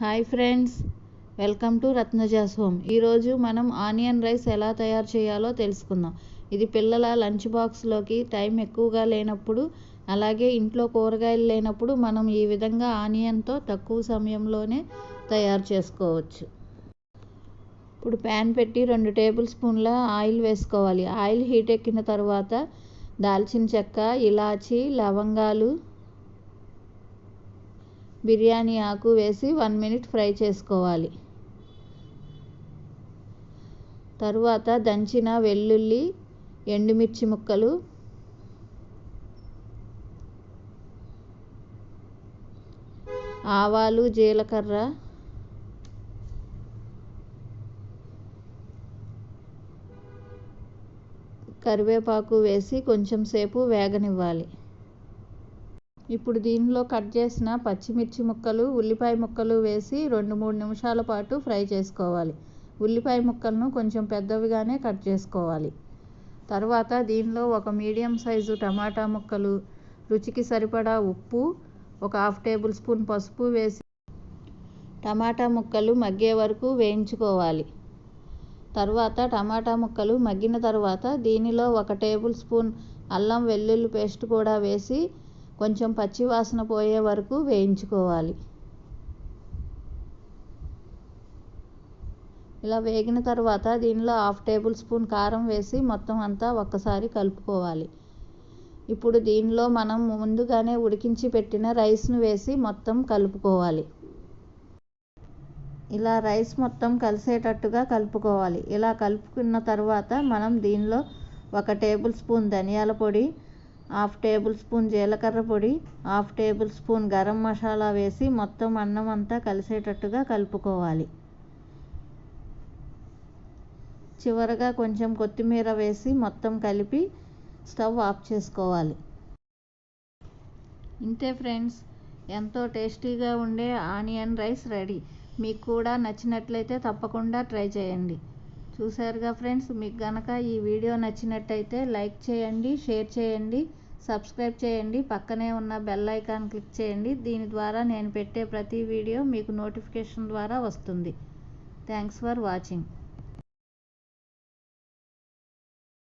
Hi friends welcome to Ratnaja's home. ఈరోజు మనం onion rice ఎలా తయారు చేయాలో తెలుసుకుందాం. ఇది పిల్లల లంచ్ బాక్స్లోకి టైం ఎక్కువగా లేనప్పుడు అలాగే ఇంట్లో కూరగాయలు లేనప్పుడు మనం ఈ విధంగా ఆనియన్తో తక్కువ సమయంలోనే తయారు చేసుకోవచ్చు. ఇప్పుడు ప్యాన్ పెట్టి రెండు టేబుల్ స్పూన్ల ఆయిల్ వేసుకోవాలి. ఆయిల్ హీట్ ఎక్కిన తర్వాత దాల్చిన చెక్క ఇలాచి లవంగాలు బిర్యానీ ఆకు వేసి వన్ మినిట్ ఫ్రై చేసుకోవాలి. తరువాత దంచిన వెల్లుల్లి ఎండుమిర్చి ముక్కలు ఆవాలు జీలకర్ర కరివేపాకు వేసి కొంచెం సేపు వేగనివ్వాలి. ఇప్పుడు దీనిలో కట్ చేసిన పచ్చిమిర్చి ముక్కలు ఉల్లిపాయ ముక్కలు వేసి రెండు మూడు నిమిషాల పాటు ఫ్రై చేసుకోవాలి. ఉల్లిపాయ ముక్కలను కొంచెం పెద్దవిగానే కట్ చేసుకోవాలి. తర్వాత దీనిలో ఒక మీడియం సైజు టమాటా ముక్కలు రుచికి సరిపడా ఉప్పు ఒక హాఫ్ టేబుల్ స్పూన్ పసుపు వేసి టమాటా ముక్కలు మగ్గే వరకు వేయించుకోవాలి. తర్వాత టమాటా ముక్కలు మగ్గిన తర్వాత దీనిలో ఒక టేబుల్ స్పూన్ అల్లం వెల్లుల్లి పేస్ట్ కూడా వేసి కొంచెం పచ్చి వాసన పోయే వరకు వేయించుకోవాలి. ఇలా వేగిన తర్వాత దీనిలో హాఫ్ టేబుల్ స్పూన్ కారం వేసి మొత్తం అంతా ఒక్కసారి కలుపుకోవాలి. ఇప్పుడు దీనిలో మనం ముందుగానే ఉడికించి పెట్టిన రైస్ను వేసి మొత్తం కలుపుకోవాలి. ఇలా రైస్ మొత్తం కలిసేటట్టుగా కలుపుకోవాలి. ఇలా కలుపుకున్న తర్వాత మనం దీనిలో ఒక టేబుల్ స్పూన్ ధనియాల పొడి హాఫ్ టేబుల్ స్పూన్ జీలకర్ర పొడి half tablespoon garam masala వేసి మొత్తం అన్నం అంతా కలిసేటట్టుగా కలుపుకోవాలి. చివరగా కొంచెం కొత్తిమీర వేసి మొత్తం కలిపి స్టవ్ ఆఫ్ చేసుకోవాలి. ఇంతే ఫ్రెండ్స్ ఎంతో టేస్టీగా ఉండే ఆనియన్ రైస్ రెడీ. మీకు కూడా నచ్చినట్లయితే తప్పకుండా ట్రై చేయండి. చూసారుగా ఫ్రెండ్స్ మీకు కనుక ఈ వీడియో నచ్చినట్టయితే లైక్ చేయండి షేర్ చేయండి సబ్స్క్రైబ్ చేయండి పక్కనే ఉన్న బెల్ ఐకాన్ క్లిక్ చేయండి. దీని ద్వారా నేను పెట్టే ప్రతి వీడియో మీకు నోటిఫికేషన్ ద్వారా వస్తుంది. Thanks for watching.